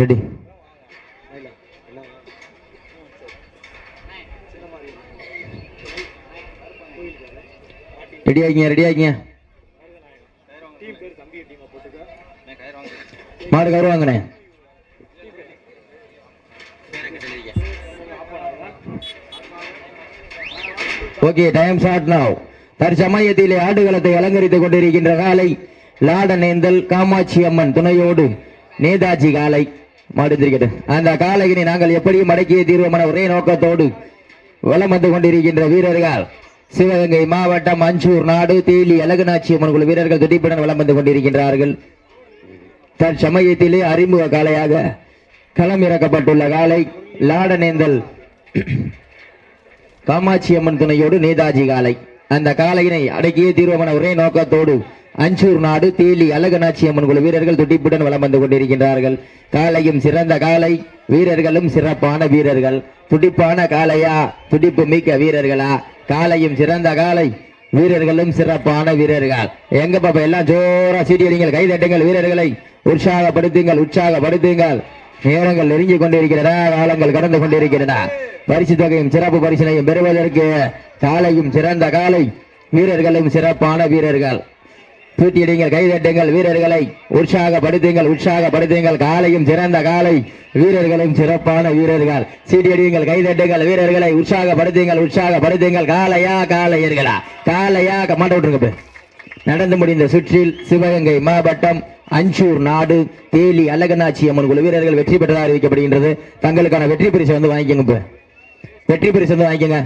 Ready. Ready ஆகிங்க ready ஆகிங்க. மாடு கயிறு வாங்கினே ஓகே டைம் ஷார்ட் நாவ் தற்சமயத்திலே ஆடுகளத்தை அலங்கரித்துக் கொண்டிருக்கின்ற காலை லாடனேந்தல் காமாட்சி அம்மன் துணையோடு நேதாஜி காலை. மாடித்திருக்கிறது அந்த காலையினை நாங்கள் எப்படியும் அடக்கிய தீர்வமான ஒரே நோக்கத்தோடு வலம் வந்து கொண்டிருக்கின்ற வீரர்கள். சிவகங்கை மாவட்டம் அஞ்சூர் நாடு தேலி அழகுநாச்சி அம்மன் வீரர்கள் துடிப்புடன் வலம் வந்து கொண்டிருக்கின்றார்கள். தன் சமயத்திலே அறிமுக காளையாக களம் இறக்கப்பட்டுள்ள காலை லாடனேந்தல் காமாட்சி அம்மன் துணையோடு நேதாஜி காலை அந்த காலையினை அடக்கிய தீர்வமான ஒரே நோக்கத்தோடு அஞ்சூர் நாடு தேலி அழகநாச்சி அம்மன் குழு வீரர்கள் துடிப்புடன் வளம் வந்து கொண்டிருக்கின்றார்கள். காலையும் சிறந்த காலை வீரர்களும் சிறப்பான வீரர்கள். துடிப்பான காளையா? துடிப்பு மிக்க வீரர்களா? காலையும் சிறந்த காலை வீரர்களும் சிறப்பான வீரர்கள். எங்க பாப்பா எல்லாம் ஜோரா சீட்டியடிங்கள் கை தட்டுங்கள் வீரர்களை. உற்சாகப்படுத்துங்கள் உற்சாகப்படுத்துங்கள். நேரங்கள் நெருங்கி கொண்டிருக்கிறதா? காலங்கள் கடந்து கொண்டிருக்கிறதா? பரிசு தொகையும் சிறப்பு பரிசினையும் பெறுவதற்கு காலையும் சிறந்த காலை வீரர்களும் சிறப்பான வீரர்கள். தூத்தியடிங்கள் கைதட்டுங்கள் வீரர்களை. உற்சாகப்படுத்துங்கள் உற்சாகப்படுத்துங்கள். காலையும் சிறந்த காலை. வீரர்களும் சிறப்பான வீரர்கள். சீட்டியடியுங்கள் கைதட்டுங்கள் வீரர்களை. உற்சாகப்படுத்துங்கள் உற்சாகப்படுத்துங்கள். காலையா காலையர்களா? காலையா மாட்ட விட்டுருங்க நடந்து முடிந்த சுற்றில் சிவகங்கை மாவட்டம் அஞ்சூர் நாடு தேலி அழகநாச்சி அம்மன் குழு வீரர்கள் வெற்றி பெற்றதாக அறிவிக்கப்படுகின்றது. தங்களுக்கான வெற்றி பரிசு வந்து வாங்கிக்கோங்க வெற்றி பரிசு வந்து வாங்கிக்கோங்க.